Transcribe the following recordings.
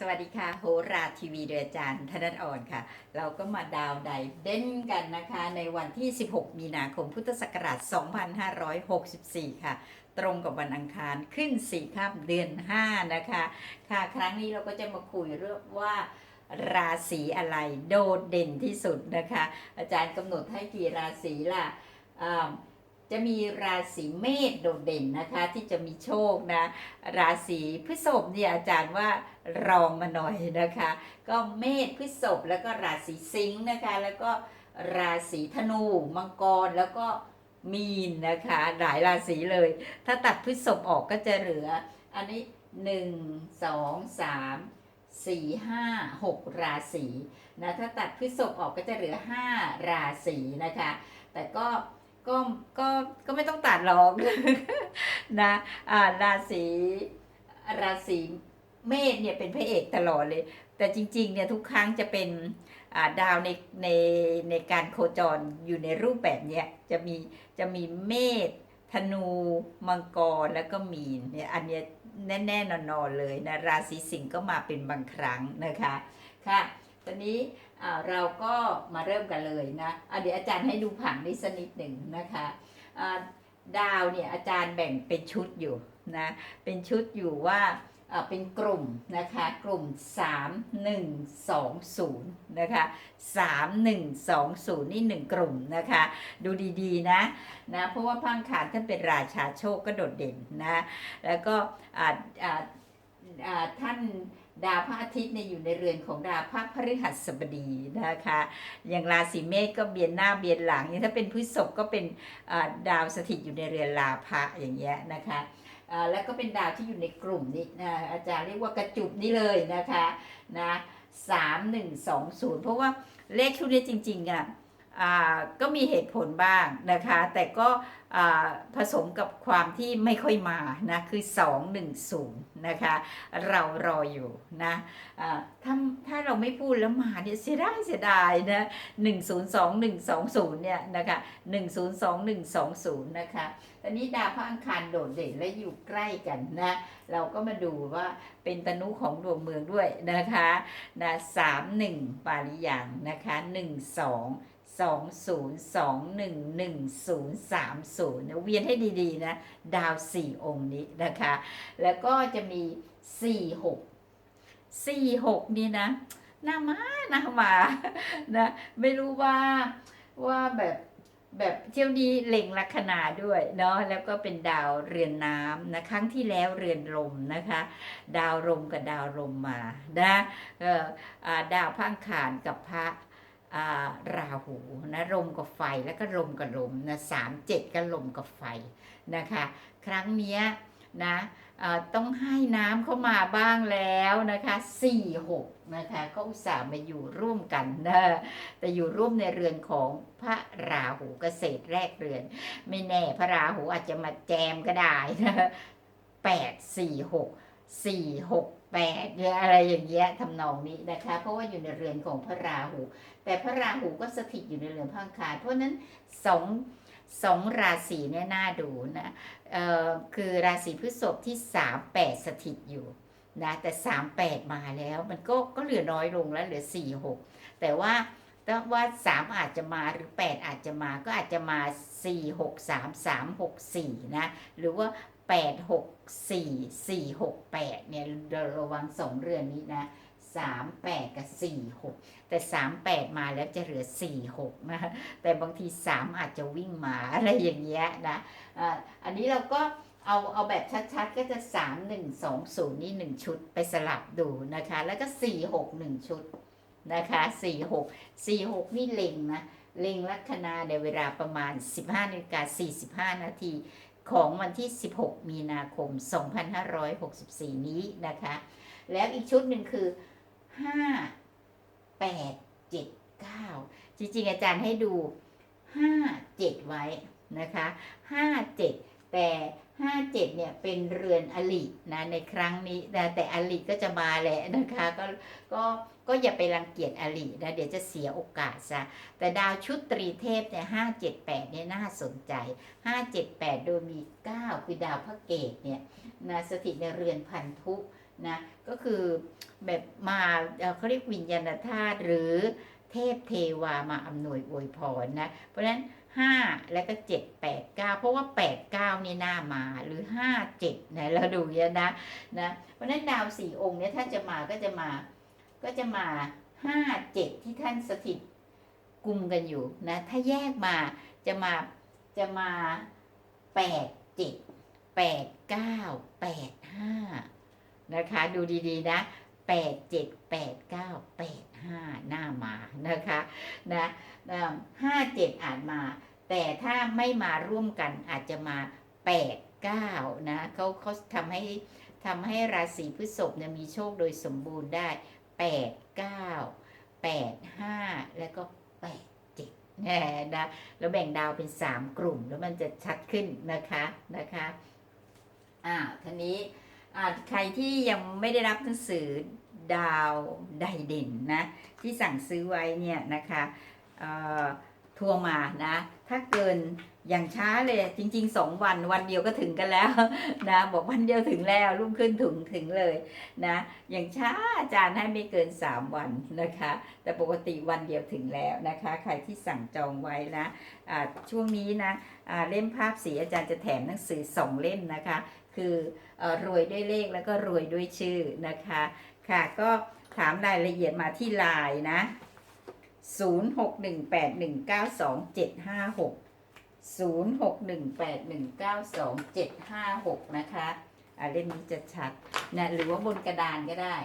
สวัสดีค่ะโหราทีวีโดยอาจารย์ธนัทอ่อนค่ะ เราก็มาดาวไดเด่นกันนะคะ ในวันที่ 16 มีนาคมพุทธศักราช 2564 ค่ะ ตรงกับวันอังคารขึ้น4ค่ำเดือน 5 นะคะ ค่ะ ครั้งนี้เราก็จะมาคุยเรื่องว่าราศีอะไรโดดเด่นที่สุดนะคะ อาจารย์กำหนดให้กี่ราศีล่ะอ่าจะมีราศีเมษโดดเด่นนะคะที่จะมีโชคนะ ราศีพฤษภเนี่ยอาจารย์ว่า รองมาหน่อยนะคะ ก็เมษพฤษภแล้วก็ราศีสิงห์นะคะ แล้วก็ราศีธนู มังกรแล้วก็มีนนะคะ หลายราศีเลย ถ้าตัดพฤษภออกก็จะเหลือ อันนี้หนึ่งสองสามสี่ห้าหกราศีนะถ้าตัดพฤษภออกก็จะเหลือห้าราศีนะคะ แต่ก็ก็ก็ก็ไม่ต้องตัดหรอกนะอ่าราศีราศี เมษเนี่ยเป็นพระเอกตลอดเลย แต่จริงๆเนี่ยทุกครั้งจะเป็นาดาวในในในการโคจรอยู่ในรูปแบบเนี้ยจะมีจะมีเมษธนูมังกรแล้วก็มีนเนี่ยอันเนี้ยแน่ๆนอนๆเลยนะราศีสิงห์ก็มาเป็นบางครั้งนะคะค่ะตอนนี้อ่าเราก็มาเริ่มกันเลยนะะเดี๋ยวอาจารย์ให้ดูผังนิดสักนิดหนึ่งนะคะดาวเนี่ยอาจารย์แบ่งเป็นชุดอยู่นะเป็นชุดอยู่ว่า เป็นกลุ่มนะคะ กลุ่ม 3 1 2 0 นะคะ 3 1 2 0 นี่ 1 กลุ่มนะคะ ดูดีๆ นะนะเพราะว่าพังขานท่านเป็นราชาโชคก็โดดเด่นนะแล้วก็อ่าอ่าอ่าท่านดาวพระอาทิตย์เนี่ยอยู่ในเรือนของดาวพระพฤหัสบดีนะคะ อย่างราศีเมษก็เบียนหน้าเบียนหลังอย่างถ้าเป็นพฤษภก็เป็นดาวสถิตอยู่ในเรือนลาภะอย่างเงี้ยนะคะ แล้วก็เป็นดาวที่อยู่ในกลุ่มนี้นะอาจารย์เรียกว่ากระจุบนี้เลยนะคะนะสามหนึ่งสองศูนย์เพราะว่าเลขชุดนี้จริงๆอะอ่าก็มีเหตุผลบ้างนะคะ แต่ก็ ผสมกับความที่ไม่ค่อยมานะคือ 210 นะคะ เรารออยู่นะอ่าถ้าถ้าเราไม่พูดแล้วมาเนี่ยเสียดายเสียดายนะ 102120 เนี่ยนะคะ 102120 นะคะตอนนี้ดาวพระอังคารโดดเด่นและอยู่ใกล้กันนะ เราก็มาดูว่าเป็นตนุของดวงเมืองด้วยนะคะนะสามหนึ่งปาริยังนะคะห นึ่งสองสองศูนย์สองหนึ่งหนึ่งศูนย์สามศูนย์เวียนให้ดีๆนะ ดาวสี่องค์นี้นะคะ แล้วก็จะมีสี่หกสี่หกนี่นะหน้ามาหน้ามานะ ไม่รู้ว่าว่าแบบแบบเที่ยวนี้เล็งลัคนาด้วยเนาะแล้วก็เป็นดาวเรือนน้ำนะครั้งที่แล้วเรือนลมนะคะ ดาวลมกับดาวลมมานะเออดาวพังคารกับพระ ราหูนะลมกับไฟแล้วก็ลมกับลมนะสามเจ็ดก็ลมกับไฟนะคะ ครั้งนี้นะต้องให้น้ำเข้ามาบ้างแล้วนะคะสี่หกนะคะก็อุตส่าห์มาอยู่ร่วมกันนะแต่อยู่ร่วมในเรือนของพระราหูเกษตรแรกเรือน ไม่แน่พระราหูอาจจะมาแจมก็ได้นะแปดสี่หกสี่หก แปดหรืออะไรอย่างเงี้ยทำนองนี้นะคะ เพราะว่าอยู่ในเรือนของพระราหู แต่พระราหูก็สถิตอยู่ในเรือนพระอังคารเพราะนั้นสองสองราศีเนี่ยน่าดูนะเอ่อคือราศีพฤษภที่สามแปดสถิตอยู่นะแต่สามแปดมาแล้วมันก็ก็เหลือน้อยลงแล้วเหลือสี่หกแต่ว่าถ้าว่าสามอาจจะมาหรือแปดอาจจะมาก็อาจจะมาสี่หกสามสามหกสี่นะหรือว่า แปดหกสี่สี่หกแปดเนี่ยระวังสองเรือนนี้นะสามแปดกับสี่หกแต่สามแปดมาแล้วจะเหลือสี่หกนะแต่บางทีสามอาจจะวิ่งมาอะไรอย่างเงี้ยนะอ่าอันนี้เราก็เอาเอาแบบชัดๆก็จะสามหนึ่งสองศูนย์นี่หนึ่งชุดไปสลับดูนะคะ แล้วก็สี่หกหนึ่งชุดนะคะสี่หกสี่หกนี่เล็งนะเล็งลัคนาในเวลาประมาณ15นาฬิกา45นาที ของวันที่ 16 มีนาคม 2564 นี้นะคะ แล้วอีกชุดหนึ่งคือ 5 8 7 9 จริงๆ อาจารย์ให้ดู 5 7 ไว้นะคะ 5 7 แต่ 5 7 เนี่ยเป็นเรือนอลินะในครั้งนี้นะแต่อลิก็จะมาแหละนะคะ ก็ก็ ก็อย่าไปรังเกียจอลินะเดี๋ยวจะเสียโอกาสซะแต่ดาวชุดตรีเทพเนี่ยห้าเจ็ดแปดเนี่ยน่าสนใจห้าเจ็ดแปดโดยมีเก้าคือดาวพระเกตเนี่ยนะสถิตในเรือนพันธุนะก็คือแบบมาเขาเรียกวิญญาณธาตุหรือเทพเทวามาอำนวยอวยพรนะ เพราะฉะนั้น 5 แล้วก็ 7 8 9 เพราะว่า 8 9นี่หน้ามาหรือ 5 7นะเราดูเนี้ยนะนะ เพราะฉะนั้นดาวสี่องค์เนี่ยถ้าจะมาก็จะมา ก็จะมา5 7ที่ท่านสถิตกลุ่มกันอยู่นะ ถ้าแยกมาจะมาจะมา8 7 8 9 8 5นะคะ ดูดีๆนะ8 7 8 9 8 5หน้ามานะคะนะห้าเจ็ดอาจมา แต่ถ้าไม่มาร่วมกันอาจจะมา8 9นะเขาเขาทำให้ทำให้ราศีพฤษภเนี่ยมีโชคโดยสมบูรณ์ได้ 8 9 8 5แล้วก็8 7แน่นะแล้วแบ่งดาวเป็น3กลุ่มแล้วมันจะชัดขึ้นนะคะนะคะอ่าทีนี้อ่าใครที่ยังไม่ได้รับหนังสือดาวใดเด่นนะที่สั่งซื้อไว้เนี่ยนะคะเอ่อโทรมานะ ถ้าเกิน อย่างช้าเลยจริงๆสองวันวันเดียวก็ถึงกันแล้วนะบอกวันเดียวถึงแล้วรุ่งขึ้นถึงถึงเลยนะอย่างช้าอาจารย์ให้ไม่เกิน 3 วันนะคะ แต่ปกติวันเดียวถึงแล้วนะคะ ใครที่สั่งจองไว้นะอ่าช่วงนี้นะอ่าเล่มภาพสีอาจารย์จะแถมหนังสือสองเล่มนะคะ คือเออรวยด้วยเลขแล้วก็รวยด้วยชื่อนะคะค่ะก็ถามรายละเอียดมาที่ไลน์นะ 0618192756 0618192756 นะคะอ่าเล่มนี้จะชัดนะหรือว่าบนกระดานก็ได้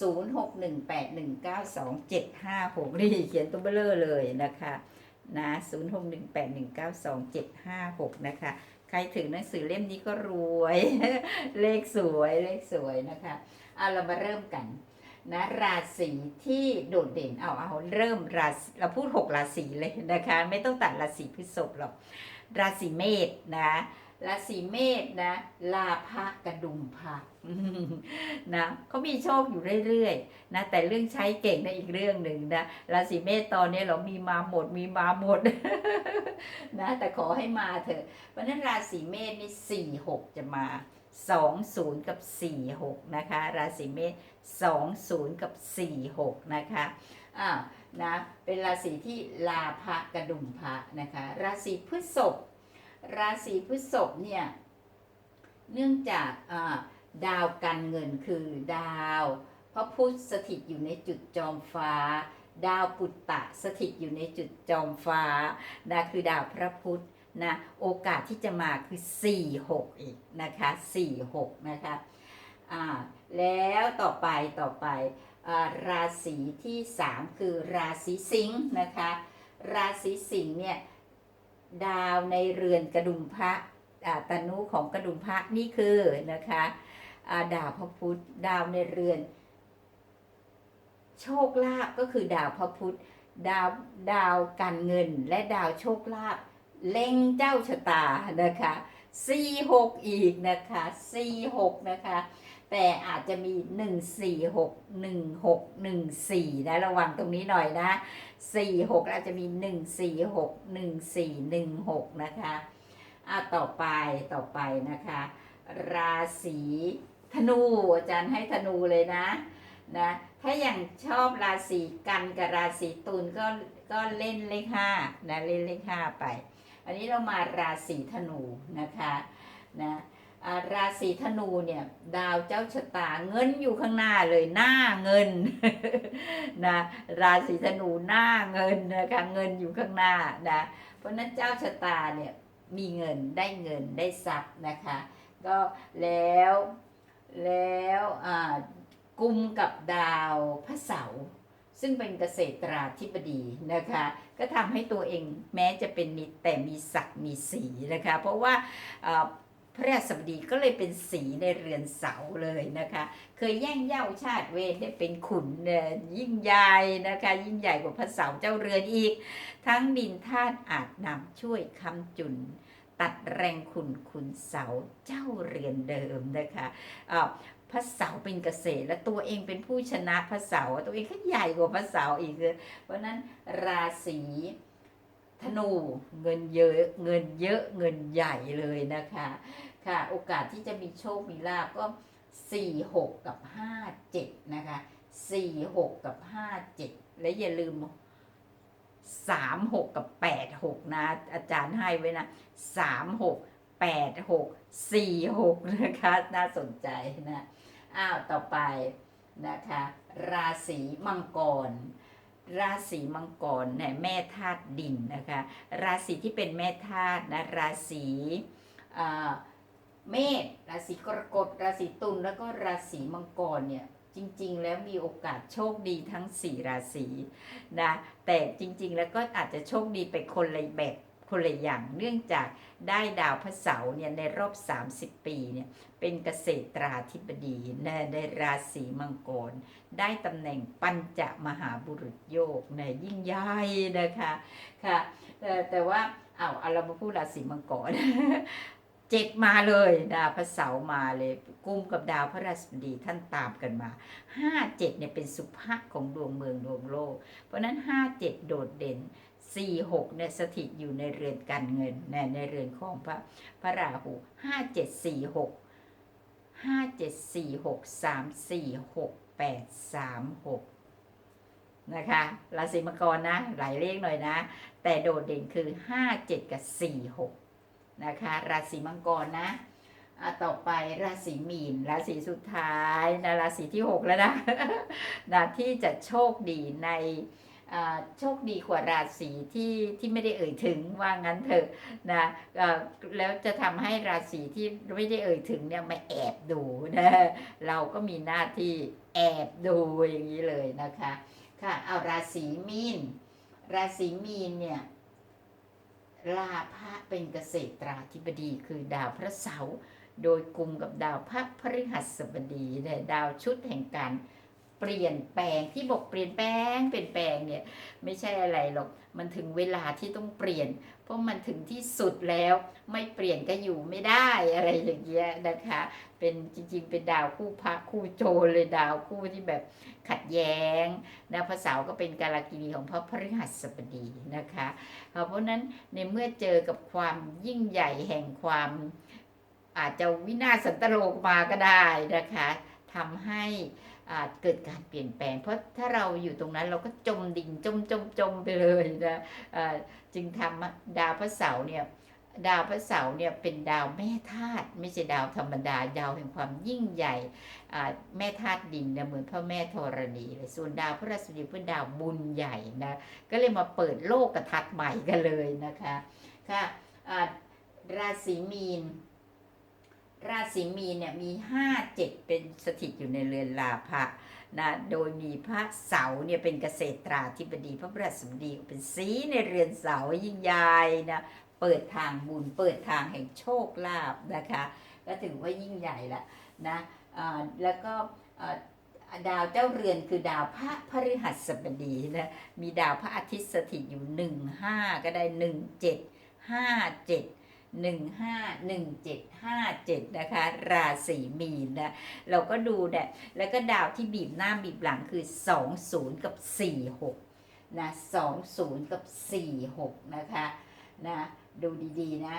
0618192756นี่เขียนตัวเบลอเลยนะคะนะ0618192756 นะคะ ใครถึงหนังสือเล่มนี้ก็รวย เลขสวยเลขสวยนะคะเอาเรามาเริ่มกัน นะราศีที่โดดเด่นเอาเอาเริ่มราศีเราพูดหกราศีเลยนะคะ ไม่ต้องตัดราศีพฤษภหรอกราศีเมษนะราศีเมษนะลาภกระดุมพระนะเขามีโชคอยู่เรื่อยๆนะแต่เรื่องใช้เก่งนะอีกเรื่องหนึ่งนะราศีเมษตอนนี้เรามีมาหมดมีมาหมดนะแต่ขอให้มาเถอะเพราะฉะนั้นราศีเมษนี่สี่หกจะมา สองศูนย์กับสี่หกนะคะ ราศีเมษ20 กับ 46 นะคะอ่านะเป็นราศีที่ลาภกระดุมพระนะคะ ราศีพฤษภราศีพฤษภเนี่ยเนื่องจากอ่าดาวการเงินคือดาวพระพุธสถิตอยู่ในจุดจอมฟ้า ดาวปุตตะสถิตอยู่ในจุดจอมฟ้านะคือดาวพระพุธ นะโอกาสที่จะมาคือ 4 6 อีกนะคะ4 6นะคะอ่าแล้วต่อไปต่อไปอราศีที่ 3 คือราศีสิงห์นะคะราศีสิงห์เนี่ยดาวในเรือนกระดุมพระอ่าตนุของกระดุมพระนี่คือนะคะาดาวพระพุธดาวในเรือน โชคลาภก็คือดาวพระพุธดาวดาวการเงินและดาวโชคลาภ เล็งเจ้าชะตานะคะสี่หกอีกนะคะสี่หกนะคะ แต่อาจจะมี1 4 6 1 6 1 4นะระวังตรงนี้หน่อยนะ4 6อาจจะมี1 4 6 1 4 1 6นะคะอะต่อไปต่อไปนะคะ ราศีธนูอาจารย์ให้ธนูเลยนะนะถ้าอย่างชอบราศีกันกับราศีตุลก็ก็เล่นเลขห้านะเล่นเลขห้าไป อันนี้เรามาราศีธนูนะคะนะราศีธนูเนี่ยดาวเจ้าชะตาเงินอยู่ข้างหน้าเลยหน้าเงินนะราศีธนูหน้าเงินนะคะเงินอยู่ข้างหน้านะเพราะนั้นเจ้าชะตาเนี่ยมีเงินได้เงินได้ทรัพย์นะคะ ก็แล้วแล้วอ่ากุมกับดาวพระเสาร์ ซึ่งเป็นเกษตราธิบดีนะคะ ก็ทำให้ตัวเองแม้จะเป็นมิตรแต่มีศักดิ์มีสีนะคะ เพราะว่าพระราชบดีก็เลยเป็นสีในเรือนเสาเลยนะคะ เคยแย่งเย่าชาติเวรได้เป็นขุนยิ่งใหญ่นะคะ ยิ่งใหญ่กว่าพระเสาเจ้าเรือนอีก ทั้งดินธาตุอาจนำช่วยคำจุน ตัดแรงขุนขุนเสาเจ้าเรือนเดิมนะคะ พระเสาเป็นเกษตร และตัวเองเป็นผู้ชนะพระเสาตัวเองก็ใหญ่กว่าพระเสาอีกเลยเพราะนั้นราศีธนูเงินเยอะเงินเยอะเงินใหญ่เลยนะคะ ค่ะ โอกาสที่จะมีโชคมีลาบก็สี่หกกับห้าเจ็ดนะคะสี่หกกับห้าเจ็ดและอย่าลืมสามหกกับแปดหกนะ อาจารย์ให้ไว้นะสา มหกแปดหกสี่หกนะคะ น่าสนใจนะ อ้าว ต่อไปนะคะ ราศีมังกร ราศีมังกรเนี่ยแม่ธาตุดินนะคะ ราศีที่เป็นแม่ธาตุนะราศีเมษราศีกรกฎราศีตุลแล้วก็ราศีมังกรเนี่ยจริง ๆ แล้วมีโอกาสโชคดีทั้ง4ราศีนะแต่จริง ๆ แล้วก็อาจจะโชคดีไปคนละแบบ คนละอย่างเนื่องจากได้ดาวพระเสาร์เนี่ยในรอบ 30 ปีเนี่ยเป็นเกษตราธิบดีในในราศีมังกร ได้ตำแหน่งปัญจมหาบุรุษโยกในยิ่งใหญ่นะคะค่ะแต่แต่ว่าเอาเอาเรามาพูดราศีมังกรเจ็ดมาเลยดาวพระเสาร์มาเลยกุมกับดาวพระราชบดีท่านตามกันมาห้าเจ็ดเนี่ยเป็นสุภะของดวงเมืองดวงโลก เพราะฉะนั้นห้าเจ็ดโดดเด่น สี่หกเนี่ยสถิตอยู่ในเรือนการเงินในในเรือนของพระพระราหูห้าเจ็ดสี่หกห้าเจ็ดสี่หกสามสี่หกแปดสามหกนะคะราศีมังกรนะ หลายเลขหน่อยนะ แต่โดดเด่นคือห้าเจ็ดกับสี่หกนะคะราศีมังกรนะอะต่อไปราศีมีน ราศีสุดท้ายนะราศีที่6แล้วนะนะที่จะโชคดีใน โชคดีกว่าราศีที่ที่ไม่ได้เอ่ยถึงว่างั้นเถอะนะแล้วจะทำให้ราศีที่ไม่ได้เอ่ยถึงเนี่ยมาแอบดูนะเราก็มีหน้าที่แอบดูอย่างนี้เลยนะคะค่ะเอาราศีมีนราศีมีนเนี่ยลาภะเป็นเกษตราธิบดีคือดาวพระเสาร์โดยกลุ่มกับดาวพระพฤหัสบดีเนี่ยดาวชุดแห่งการเเปลี่ยนแปลงที่บอกเปลี่ยนแปลงเปลี่ยนแปลงเนี่ยไม่ใช่อะไรหรอกมันถึงเวลาที่ต้องเปลี่ยน เพราะมันถึงที่สุดแล้ว ไม่เปลี่ยนก็อยู่ไม่ได้อะไรอย่างเงี้ยนะคะ เป็นจริง ๆ เป็นดาวคู่พระคู่โจรเลยดาวคู่ที่แบบขัดแย้งนะพระเสาร์ก็เป็นกาลกินีของพระพฤหัสบดีนะคะเพราะฉะนั้นในเมื่อเจอกับความยิ่งใหญ่แห่งความอาจจะวินาศสันตโลกมาก็ได้นะคะทำให้ อ่าเกิดการเปลี่ยนแปลง เพราะถ้าเราอยู่ตรงนั้นเราก็จมดิ่งจมจมจมไปเลยนะจึงทำดาวพระเสาร์เนี่ยดาวพระเสาร์เนี่ยเป็นดาวแม่ธาตุไม่ใช่ดาวธรรมดาดาวแห่งความยิ่งใหญ่แม่ธาตุดินเนี่ยเหมือนพ่อแม่ธรณีเลยส่วนดาวพระราชดีเป็นดาวบุญใหญ่นะก็เลยมาเปิดโลกกระทัดใหม่กันเลยนะคะค่ะราศีมีน ราศีมีเนี่ยมีห้าเจ็ดเป็นสถิตอยู่ในเรือนลาภะนะโดยมีพระเสาเนี่ยเป็นเกษตราธิบดีพระพฤหัสบดีเป็นสีในเรือนเสายิ่งใหญ่นะเปิดทางบุญเปิดทางแห่งโชคลาภนะคะก็ถือว่ายิ่งใหญ่ละนะแล้วก็ดาวเจ้าเรือนคือดาวพระพฤหัสบดีนะมีดาวพระอาทิตย์สถิตอยู่หนึ่งห้าก็ได้หนึ่งเจ็ดห้าเจ็ด หนึ่งห้าหนึ่งเจ็ดห้าเจ็ดนะคะ ราศีมีนนะ เราก็ดูเนี่ยแล้วก็ดาวที่บีบหน้าบีบหลังคือสองศูนย์กับสี่หกนะสองศูนย์กับสี่หกนะคะ นะ ดูดีๆ นะ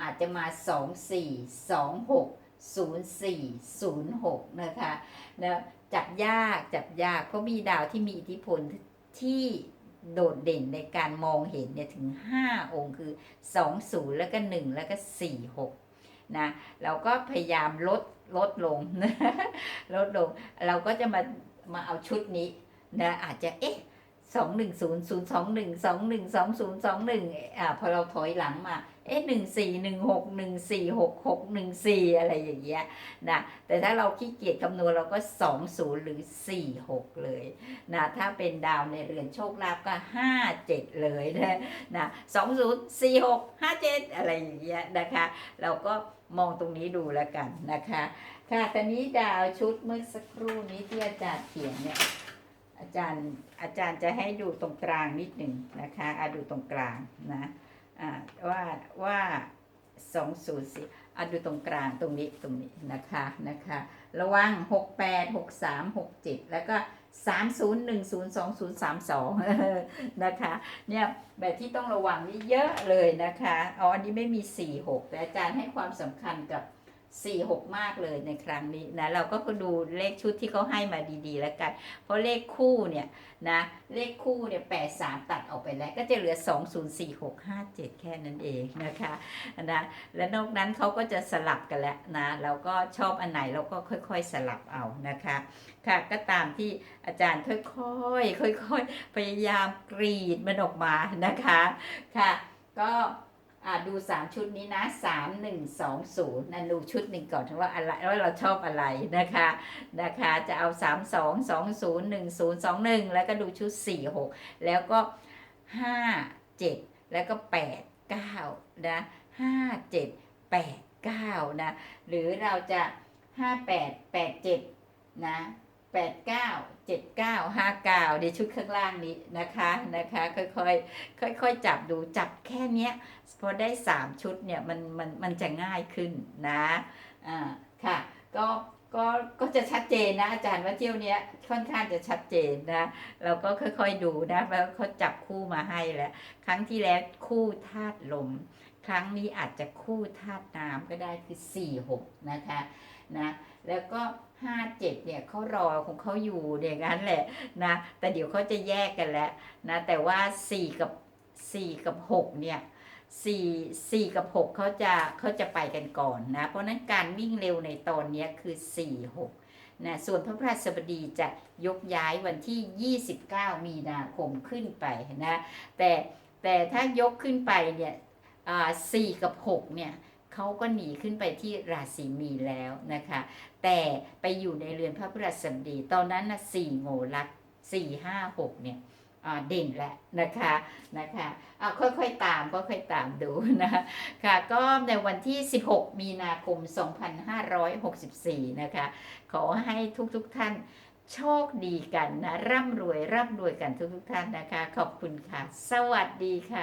อาจจะมาสองสี่สองหกศูนย์สี่ศูนย์หกนะคะนะจับยากจับยากเพราะมีดาวที่มีอิทธิพลที่ โดดเด่นในการมองเห็นเนี่ยถึง 5 องค์คือ 2 0 แล้วก็ 1 แล้วก็ 4 6 นะ เราก็พยายามลดลดลงลดลง เราก็จะมามาเอาชุดนี้นะอาจจะเอ๊ะสองหนึ่งศูนย์ศูนย์สองหนึ่งสองหนึ่งสองศูนย์สองหนึ่งอ่าพอเราถอยหลังมา เอ๊ะหนึ่งสี่หนึ่งหกหนึ่งสี่หกหกหนึ่งสี่อะไรอย่างเงี้ยนะแต่ถ้าเราขี้เกียจคำนวณเราก็20หรือ46เลยนะถ้าเป็นดาวในเรือนโชคลาภก็57เจ็ดเลยนะนะ20 46 57อะไรอย่างเงี้ยนะคะ เราก็มองตรงนี้ดูแล้วกันนะคะ ค่ะตอนนี้ดาวชุดเมื่อสักครู่นี้ที่อาจารย์เขียนเนี่ยอาจารย์อาจารย์จะให้ดูตรงกลางนิดหนึ่งนะคะอะดูตรงกลางนะ ว่าว่าว่า204เอาดูตรงกลางตรงนี้ตรงนี้นะคะนะคะ ระวังหกแปดหกสามหกเจ็ดแล้วก็สามศูนย์หนึ่งศูนย์สองศูนย์สามสองนะคะ เนี่ยแบบที่ต้องระวังนี่เยอะเลยนะคะอ๋ออันนี้ไม่มีสี่หกแต่อาจารย์ให้ความสำคัญกับ 46มากเลยในครั้งนี้นะเราก็ดูเลขชุดที่เขาให้มาดีๆแล้วกัน เพราะเลขคู่เนี่ยนะเลขคู่เนี่ย83ตัดออกไปแล้วก็จะเหลือ204657แค่นั้นเองนะคะนะและนอกนั้นเขาก็จะสลับกันแล้วนะเราก็ชอบอันไหนเราก็ค่อยๆสลับเอานะคะค่ะก็ตามที่อาจารย์ค่อยๆค่อยๆพยายามกรีดมันออกมานะคะค่ะก็ อ่าดู3ชุดนี้นะ3 1 2 0นะดูชุดหนึ่งก่อนว่าอะไรว่าเราชอบอะไรนะคะนะคะจะเอา3 2 2 0 1 0 2 1แล้วก็ดูชุด4 6แล้วก็5 7แล้วก็8 9นะ5 7 8 9นะหรือเราจะ5 8 8 7นะ 8 9 7 9 5 9ในชุดข้างล่างนี้นะคะนะคะค่อยๆค่อยๆจับดูจับแค่เนี้ยพอได้3ชุดเนี่ยมันมันมันจะง่ายขึ้นนะอ่าค่ะก็ก็ก็จะชัดเจนนะอาจารย์ว่าเที่ยวเนี้ยค่อนข้างจะชัดเจนนะเราก็ค่อยๆดูนะแล้วเขาจับคู่มาให้แล้ว ครั้งที่แล้วคู่ธาตุลม ครั้งนี้อาจจะคู่ธาตุน้ำก็ได้คือ4 6นะคะนะแล้วก็ 5 7เจ็ดเนี่ยเขารอของเขาอยู่อย่างนั้นแหละนะแต่เดี๋ยวเขาจะแยกกันแล้วนะแต่ว่า4กับ4กับ6เนี่ยสี่สี่กับหกเขาจะเขาจะไปกันก่อนนะเพราะนั้นการวิ่งเร็วในตอนนี้คือสี่หกนะส่วนพระพฤหัสบดีจะยกย้ายวันที่ 29 มีนาคมขึ้นไปนะแต่แต่ถ้ายกขึ้นไปเนี่ยอ่าสี่กับหกเนี่ย เขาก็หนีขึ้นไปที่ราศีมีแล้วนะคะ แต่ไปอยู่ในเรือนพระพฤหัสบดี ตอนนั้นนะสี่โงลักสี่ห้าหกเนี่ยเด่นแหละนะคะนะคะเอาค่อยๆตามก็ค่อยๆตามดูนะค่ะก็ในวันที่ 16 มีนาคม 2564 นะคะ ขอให้ทุกๆทท่านโชคดีกันนะ ร่ำรวย ร่ำรวยกันทุกๆทท่านนะคะ ขอบคุณค่ะ สวัสดีค่ะ